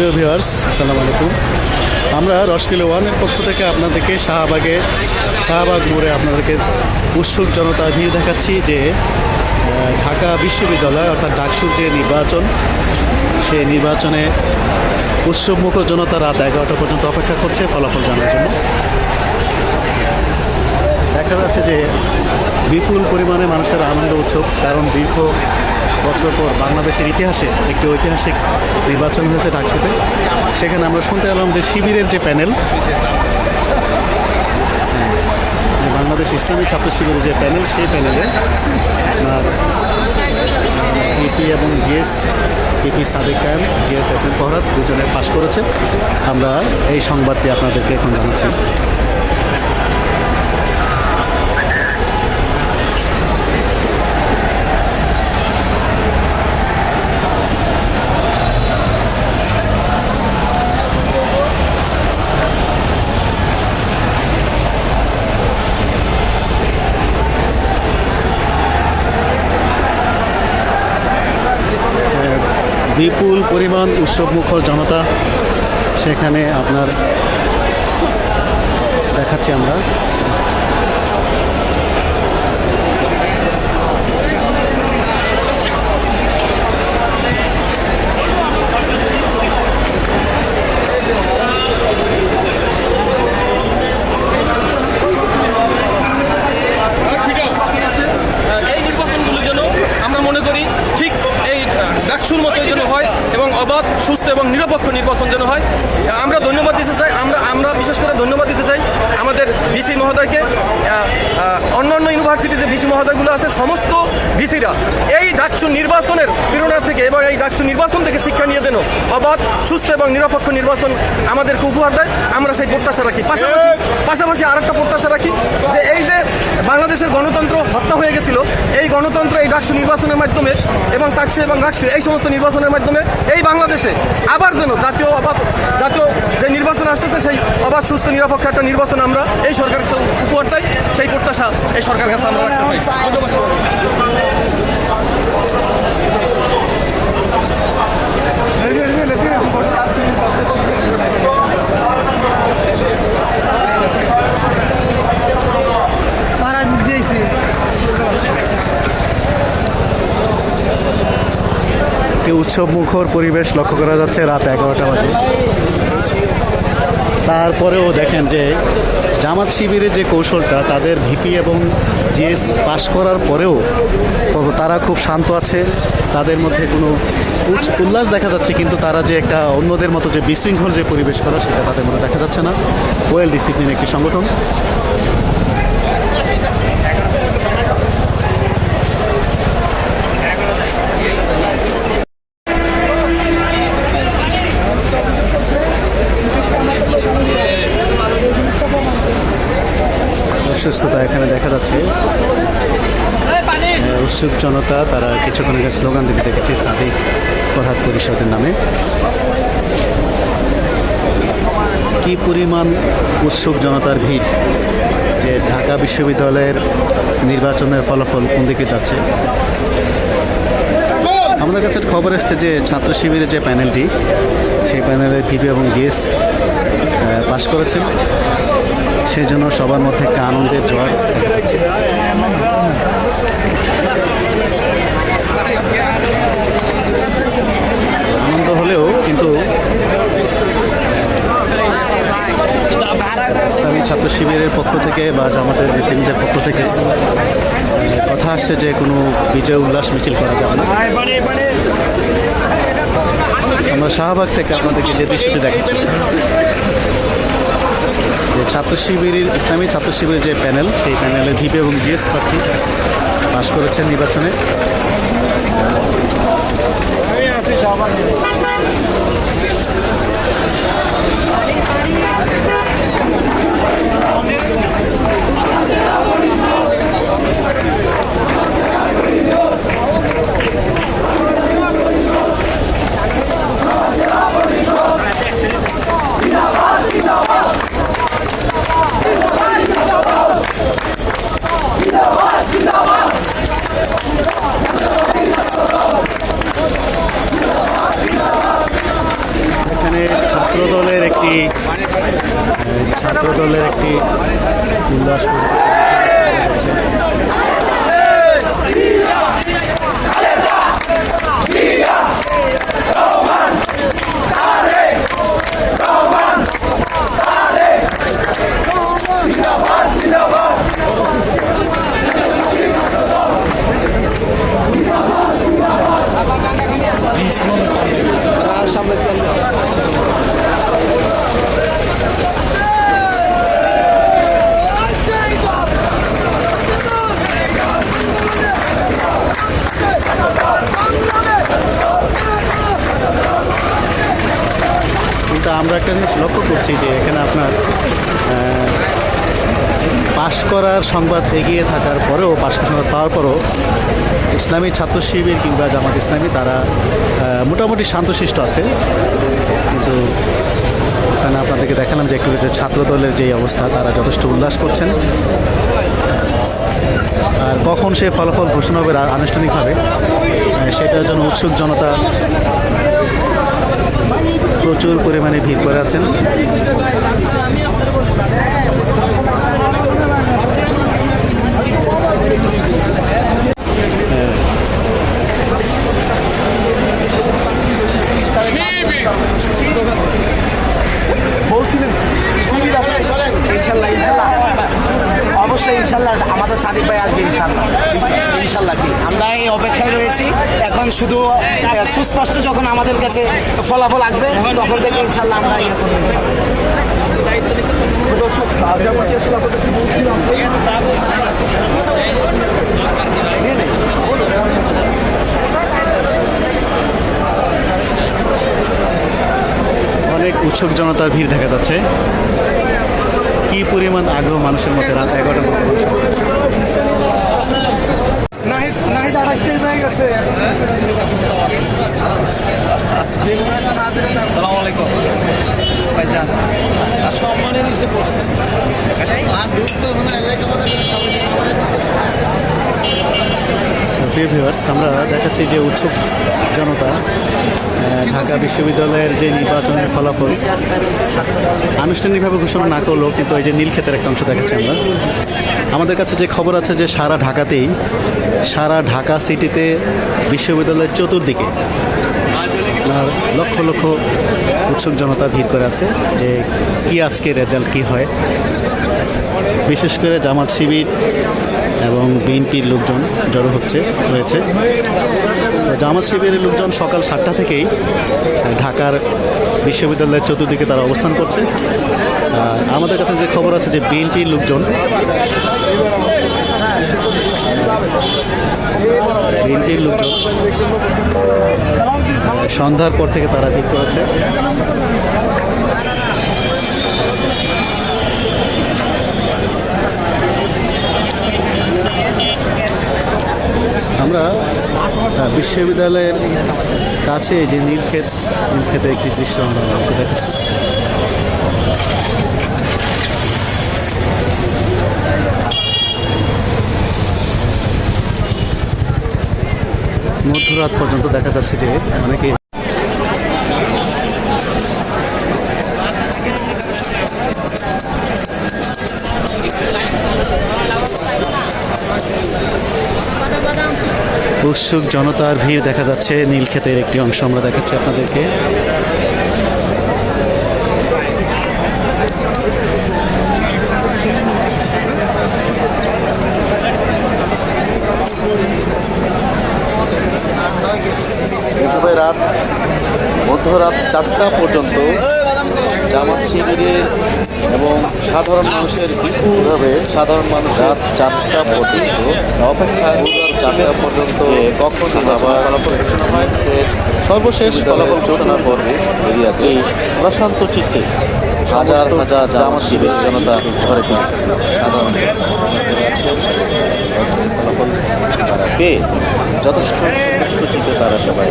প্রিয় ভিউয়ার্স আসসালামু আলাইকুম। আমরা রসকিলো ওয়ানের পক্ষ থেকে আপনাদেরকে শাহবাগে, শাহবাগ মোড়ে আপনাদেরকে উৎসুক জনতা ভিড় দেখাচ্ছি যে ঢাকা বিশ্ববিদ্যালয় অর্থাৎ ডাকসুর যে নির্বাচন, সেই নির্বাচনে উৎসবমুখ জনতা রাত এগারোটা পর্যন্ত অপেক্ষা করছে ফলাফল জানার জন্য। দেখা যাচ্ছে যে বিপুল পরিমাণে মানুষের আনন্দ উৎসব, কারণ দীর্ঘ বছর পর বাংলাদেশের ইতিহাসে একটি ঐতিহাসিক নির্বাচন হয়েছে ডাকসুতে সেখানে আমরা শুনতে পেলাম যে শিবিরের যে প্যানেল হ্যাঁ, বাংলাদেশ ইসলামী ছাত্র শিবিরের যে প্যানেল সেই প্যানেলে আপনার ইপি এবং জিএস ইপি সাদেক কায়েম জিএস এস এম ফহরাত দুজনে পাশ করেছে। আমরা এই সংবাদটি আপনাদেরকে এখন জানাচ্ছি। বিপুল পরিমাণ উৎসবমুখর জনতা সেখানে আপনার দেখাচ্ছি আমরা। ঠিক এই ডাকসুর মতো অবাধ সুস্থ এবং নিরপেক্ষ নির্বাচন যেন হয়। আমরা ধন্যবাদ দিতে চাই, আমরা আমরা বিশেষ করে ধন্যবাদ দিতে চাই আমাদের ভিসি মহোদয়কে। অন্যান্য ইউনিভার্সিটি যে ভিসি মহোদয়গুলো আছে, সমস্ত ভিসিরা এই ডাকসু নির্বাচনের প্রেরণা থেকে এবং এই ডাকসু নির্বাচন থেকে শিক্ষা নিয়ে যেন অবাধ, সুস্থ এবং নিরপেক্ষ নির্বাচন আমাদেরকে উপহার দেয়। আমরা সেই প্রত্যাশা রাখি। পাশাপাশি পাশাপাশি আরেকটা প্রত্যাশা রাখি যে এই যে বাংলাদেশের গণতন্ত্র হত্যা হয়ে গেছিল, এই গণতন্ত্র এই ডাকসু নির্বাচনের মাধ্যমে এবং সাকসু এবং রাকসু এই সমস্ত নির্বাচনের মাধ্যমে এই বাংলাদেশে। আবার যেন জাতীয় অবাধ, জাতীয় যে নির্বাচন আসতেছে, সেই অবাধ, সুস্থ, নিরপেক্ষ একটা নির্বাচন আমরা এই সরকারের উপহার চাই। সেই প্রত্যাশা এই সরকারের কাছে আমরা রাখতে চাই। ধন্যবাদ। একটি উৎসব মুখর পরিবেশ লক্ষ্য করা যাচ্ছে রাত এগারোটা বাজে। তারপরেও দেখেন যে জামাত শিবিরের যে কৌশলটা, তাদের ভিপি এবং জিএস পাশ করার পরেও তারা খুব শান্ত আছে। তাদের মধ্যে কোনো উল্লাস দেখা যাচ্ছে, কিন্তু তারা যে একটা অন্যদের মতো যে বিশৃঙ্খল যে পরিবেশ করা, সেটা তাদের মধ্যে দেখা যাচ্ছে না। ওয়েল ডিসিপ্লিন একটি সংগঠন। অসুস্থতা এখানে দেখা যাচ্ছে। উৎসুক জনতা, তারা কিছুক্ষণ আগে স্লোগান দিতে দেখেছি, সাদিক ফরহাদ পরিষদের নামে। কি পরিমাণ উৎসুক জনতার ভিড় যে ঢাকা বিশ্ববিদ্যালয়ের নির্বাচনের ফলাফল কোন দিকে যাচ্ছে? আমাদের কাছে খবর এসছে যে ছাত্র শিবিরের যে প্যানেলটি, সেই প্যানেলের ভিপি এবং জিএস পাশ করেছেন। সেই জন্য সবার মধ্যে একটা আনন্দের জয় আনন্দ হলেও কিন্তু ইসলামী ছাত্র শিবিরের পক্ষ থেকে বা জামাতের নেতৃত্বের পক্ষ থেকে কথা আসছে যে কোনো বিজয় উল্লাস মিছিল করা যাবে না। আমরা শাহবাগ থেকে আপনাদেরকে যে দৃশ্যটি দেখাচ্ছি। যে ছাত্র শিবিরের, ইসলামী ছাত্র শিবিরের যে প্যানেল, সেই প্যানেলে ভিপি এবং বিএস প্রার্থী পাশ করেছেন নির্বাচনে এখানে উল্লাস কিন্তু আমরা একটা জিনিস লক্ষ্য করছি যে এখানে আপনার পাশ করার সংবাদ এগিয়ে থাকার পরেও, পাশ করার সংবাদ পাওয়ার পরেও ইসলামী ছাত্র শিবির কিংবা জামাত ইসলামী তারা মোটামুটি শান্তশিষ্ট আছে। কিন্তু এখানে আপনাদেরকে দেখালাম যে একটু ছাত্র দলের যে অবস্থা, তারা যথেষ্ট উল্লাস করছেন। আর কখন সে ফলাফল ঘোষণা হবে আনুষ্ঠানিকভাবে সেটার জন্য উৎসুক জনতা প্রচুর পরিমাণে ভিড় করে আছেন বলছিলেন ইনশাল্লাহ ইনশাল্লাহ অবশ্যই ইনশাল্লাহ আমাদের সাদিক ভাই আসবে ইনশাল্লাহ ইনশাল্লাহ জি আমরা এই অপেক্ষায় রয়েছি এখন শুধু আহ, সুস্পষ্ট যখন আমাদের কাছে ফলাফল আসবে তখন থেকে ইনশাল্লাহ আমরা ইয়ে করব দর্শক, যাযাবরকে আসলে আপনাদেরকে বলছিলাম, অনেক উৎসুক জনতার ভিড় দেখা যাচ্ছে। কি পরিমাণ আগ্রহ মানুষের মধ্যে রাত এগারোটার সালাম আলাইকুম। আর সম্মানের এসে পড়ছে প্রিয় ভিউয়ার্স আমরা দেখাচ্ছি যে উৎসুক জনতা ঢাকা বিশ্ববিদ্যালয়ের যে নির্বাচনের ফলাফল, আনুষ্ঠানিকভাবে ঘোষণা না করলেও কিন্তু এই যে নীলক্ষেতের একটা অংশ দেখাচ্ছি আমরা। আমাদের কাছে যে খবর আছে যে সারা ঢাকাতেই, সারা ঢাকা সিটিতে বিশ্ববিদ্যালয়ের চতুর্দিকে লক্ষ লক্ষ উৎসুক জনতা ভিড় করে আছে যে কি আজকে রেজাল্ট কি হয়। বিশেষ করে জামাত শিবির এবং বিএনপির লোকজন জড়ো হচ্ছে হয়েছে জামাত শিবিরের লোকজন সকাল সাতটা থেকেই ঢাকার বিশ্ববিদ্যালয়ের চতুর্দিকে তারা অবস্থান করছে। আমাদের কাছে যে খবর আছে যে বিএনপির লোকজন বিএনপির লোকজন, সন্ধ্যার পর থেকে তারা ভিড় করেছে। আমরা বিশ্ববিদ্যালয়ের কাছে যে নীলক্ষেত, নীলক্ষেতে একটি দৃশ্য আমরা দেখাচ্ছি। মধ্যরাত পর্যন্ত দেখা যাচ্ছে যে অনেকে উৎসুক জনতার ভিড় দেখা যাচ্ছে। নীলক্ষেতের একটি অংশ আমরা দেখাচ্ছি আপনাদেরকে। রাত, মধ্যরাত চারটা পর্যন্ত জামাত শিবিরের এবং সাধারণ মানুষের বিপুলভাবে সাধারণ মানুষ রাত চারটা পর্যন্ত অপেক্ষা চারটা পর্যন্ত কখন আবার সর্বশেষ ফলাফল ঘোষণার পর এরিয়াতে প্রশান্ত চিত্তে হাজার হাজার জামাত শিবির জনতা ঘরে ফিরে সাধারণ ফলাফল তারা পেয়ে যথেষ্ট সন্তুষ্ট চিত্তে তারা সবাই।